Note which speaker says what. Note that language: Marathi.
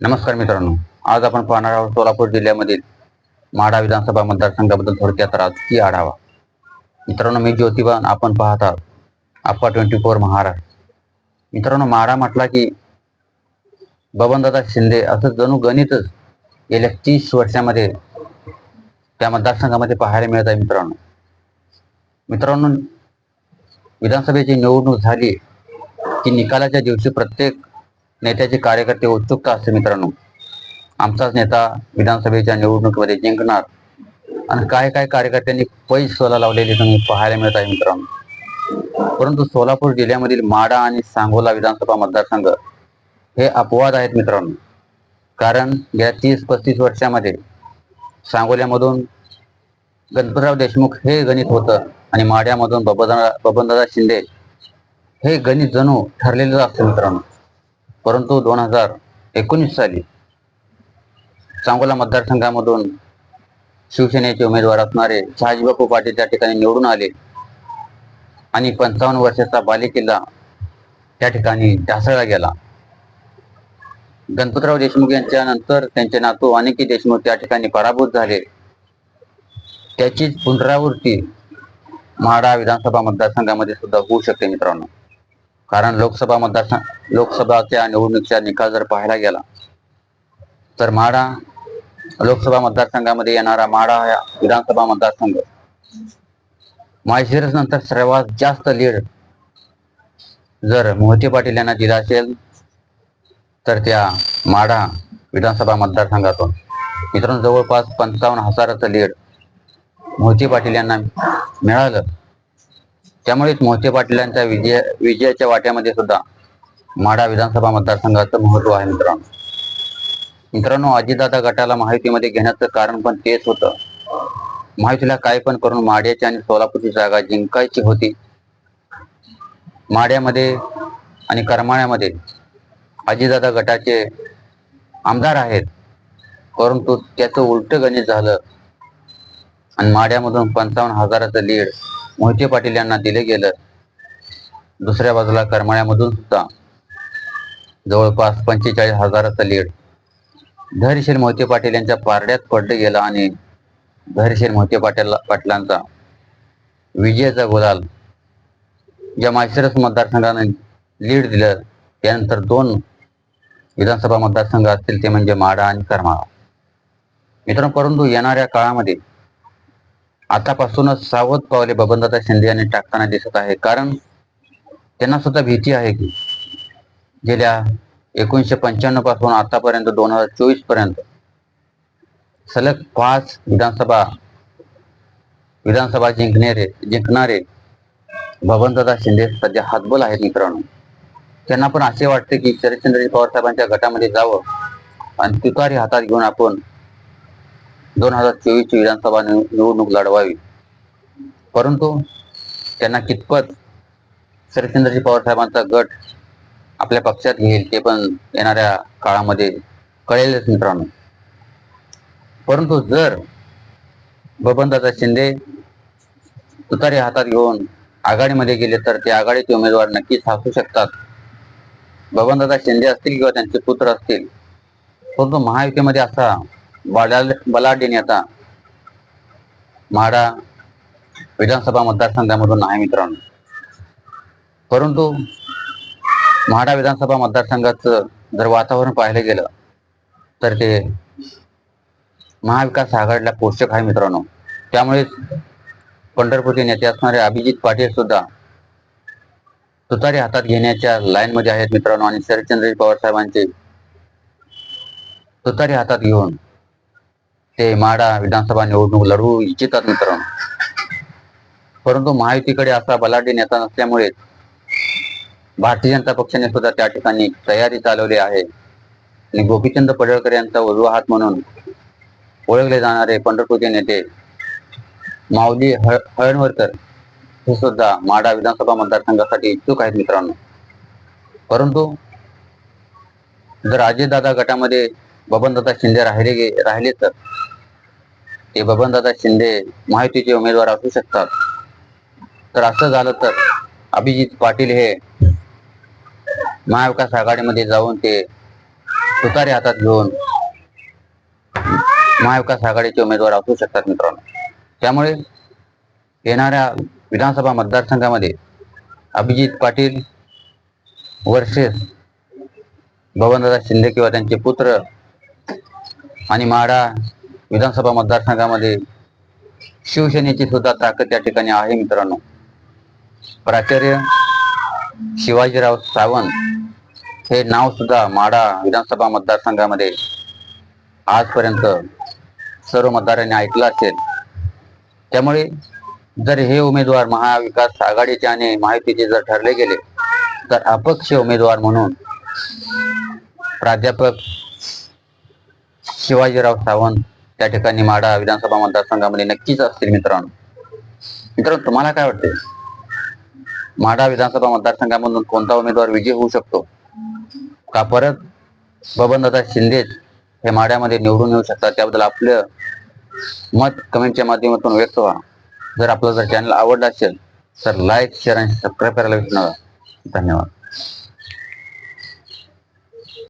Speaker 1: नमस्कार मित्रांनो आज आपण पाहणार आहोत सोलापूर जिल्ह्यामधील माढा विधानसभा मतदारसंघाबद्दल थोडक्यात राजकीय आढावा. मित्रांनो मी ज्योतिबा आपण पाहत आहोत आप्पा ट्वेंटी फोर महाराष्ट्र. मित्रांनो माढा म्हटला की बबनदादा शिंदे असं जणू गणितच गेल्या तीस वर्षामध्ये त्या मतदारसंघामध्ये पाहायला मिळत आहे मित्रांनो. मित्रांनो विधानसभेची निवडणूक झाली की निकालाच्या दिवशी प्रत्येक नेत्याचे कार्यकर्ते उत्सुकता असते मित्रांनो. आमचाच नेता विधानसभेच्या निवडणुकीमध्ये जिंकणार. आणि काय काय कार्यकर्त्यांनी पैस सोला लावलेले तुम्ही पाहायला मिळत आहे मित्रांनो. परंतु सोलापूर जिल्ह्यामधील माडा आणि सांगोला विधानसभा मतदारसंघ हे अपवाद आहेत मित्रांनो. कारण गेल्या तीस पस्तीस वर्षामध्ये सांगोल्यामधून गणपतराव देशमुख हे गणित होतं आणि माड्यामधून बबनदादा बबनदादा शिंदे हे गणित जणू ठरलेलं असतं मित्रांनो. परंतु दोन हजार एकोणीस साली सांगोला मतदारसंघामधून शिवसेनेचे उमेदवार असणारे शहाजीबापू पाटील त्या ठिकाणी निवडून आले. आणि पंचावन्न वर्षाचा बालेकिल्ला त्या ठिकाणी ढासळला गेला. गणपतराव देशमुख यांच्या नंतर त्यांचे नातू अनेकी देशमुख त्या ठिकाणी पराभूत झाले. त्याचीच पुनरावृत्ती म्हाडा विधानसभा मतदारसंघामध्ये सुद्धा होऊ शकते मित्रांनो. कारण लोकसभा मतदारसंघ लोकसभाच्या निवडणुकीचा निकाल जर पाहायला गेला तर माडा लोकसभा मतदारसंघामध्ये येणारा माडा हा विधानसभा मतदारसंघ. माळशिरस नंतर सर्वात जास्त लीड जर मोहिते पाटील यांना दिला असेल तर त्या माढा विधानसभा मतदारसंघातून. मित्रांनो जवळपास पंचावन्न हजाराचं लीड मोहिते पाटील यांना मिळालं. त्यामुळेच मोहिते पाटलांच्या विजय विजयाच्या वाट्यामध्ये सुद्धा माढा विधानसभा मतदारसंघाचं महत्त्व आहे मित्रांनो. मित्रांनो अजितदादा गटाला माहितीमध्ये घेण्याचं कारण पण तेच होतं. माहितीला काय पण करून माड्याची आणि सोलापूरची जागा जिंकायची होती. माड्यामध्ये आणि करमाळ्यामध्ये अजितदादा गटाचे आमदार आहेत. परंतु त्याचं उलट गणित झालं आणि माड्यामधून पंचावन्न हजाराचं लीड मोहिते पाटील यांना दिले गेलं. दुसऱ्या बाजूला करमाळ्यामधून सुद्धा जवळपास पंचेचाळीस हजाराचं लीड. धैर्यशील मोहिते पाटील यांच्या पारड्यात पडलं गेलं आणि धैर्यशील मोहिते पाटील पाटलांचा विजयाचा गुलाल ज्या माळशिरस मतदारसंघाने लीड दिलं त्यानंतर दोन विधानसभा मतदारसंघ असतील ते म्हणजे माडा आणि करमाळा. मित्रांनो परंतु येणाऱ्या काळामध्ये आतापासूनच सावध पावले बबनदादा शिंदे यांनी टाकताना दिसत आहे. कारण त्यांना सुद्धा भीती आहे की गेल्या एकोणीसशे पंच्याण्णवपासून आतापर्यंत दोन हजार चोवीसपर्यंत सलग पाच विधानसभा विधानसभा जिंकणारे जिंकणारे बबनदादा शिंदे सध्या हातबल आहेत मित्रांनो. त्यांना पण असे वाटते की शरदचंद्रजी पवार साहेबांच्या गटामध्ये जावं आणि तुतारी हातात घेऊन आपण दोन हजार चोवीसची विधानसभा निवडणूक लढवावी. परंतु त्यांना कितपत शरदचंद्रजी पवार साहेबांचा गट आपल्या पक्षात घेईल ते पण येणाऱ्या काळामध्ये कळेलच मित्रांनो. परंतु जर बबनदादा शिंदे तुतारी हातात घेऊन आघाडीमध्ये गेले तर ते आघाडीचे उमेदवार नक्कीच असू शकतात. बबनदादा शिंदे असतील किंवा त्यांचे पुत्र असतील परंतु महायुतीमध्ये असा बलाढ्य बलाढ्य नेता म्हाडा विधानसभा मतदारसंघामधून आहे मित्रांनो. परंतु म्हाडा विधानसभा मतदारसंघाचं जर वातावरण पाहिलं गेलं तर ते महाविकास आघाडीला पोषक आहे मित्रांनो. त्यामुळेच पंढरपूरचे नेते असणारे अभिजित पाटील सुद्धा तुतारी हातात घेण्याच्या लाईन मध्ये आहेत मित्रांनो. आणि शरदचंद्र पवार साहेबांचे तुतारी हातात घेऊन ते माडा विधानसभा निवडणूक लढवू इच्छितात मित्रांनो. परंतु महायुतीकडे असा बलाढ्य नेता नसल्यामुळे भारतीय जनता पक्षाने सुद्धा त्या ठिकाणी तयारी चालवली आहे. आणि गोपीचंद पडळकर यांचा उजवा हात म्हणून ओळखले जाणारे पंढरपूरचे नेते माऊली हळणवरकर हे सुद्धा माडा विधानसभा मतदारसंघासाठी इच्छुक आहेत मित्रांनो. परंतु जर अजितदादा गटामध्ये बबनदादा शिंदे राहिले राहिले तर ते बबनदादा शिंदे माहितीचे उमेदवार असू शकतात. तर असं झालं तर अभिजित पाटील हे महाविकास आघाडीमध्ये जाऊन ते सुतारे हातात घेऊन महाविकास आघाडीचे उमेदवार असू शकतात मित्रांनो. त्यामुळे येणाऱ्या विधानसभा मतदारसंघामध्ये अभिजित पाटील वर्षेस बबनदादा शिंदे किंवा त्यांचे पुत्र आणि माडा विधानसभा मतदारसंघामध्ये शिवसेनेची सुद्धा ताकद त्या ठिकाणी आहे मित्रांनो. प्राचार्य शिवाजीराव सावंत हे नाव सुद्धा माडा विधानसभा मतदारसंघामध्ये आजपर्यंत सर्व मतदारांनी ऐकलं असेल. त्यामुळे जर हे उमेदवार महाविकास आघाडीचे आणि माहितीचे जर ठरले गेले तर अपक्ष उमेदवार म्हणून प्राध्यापक शिवाजीराव सावंत त्या ठिकाणी माडा विधानसभा मतदारसंघामध्ये नक्कीच असतील मित्रांनो. मित्रांनो तुम्हाला काय वाटते माडा विधानसभा मतदारसंघामधून कोणता उमेदवार विजय होऊ शकतो? का परत बबनदादा शिंदेच हे माड्यामध्ये निवडून येऊ शकतात? त्याबद्दल आपलं मत कमेंटच्या माध्यमातून व्यक्त व्हा. जर आपलं जर चॅनल आवडलं असेल तर लाईक शेअर आणि सबस्क्राईब करायला विसरू नका. धन्यवाद.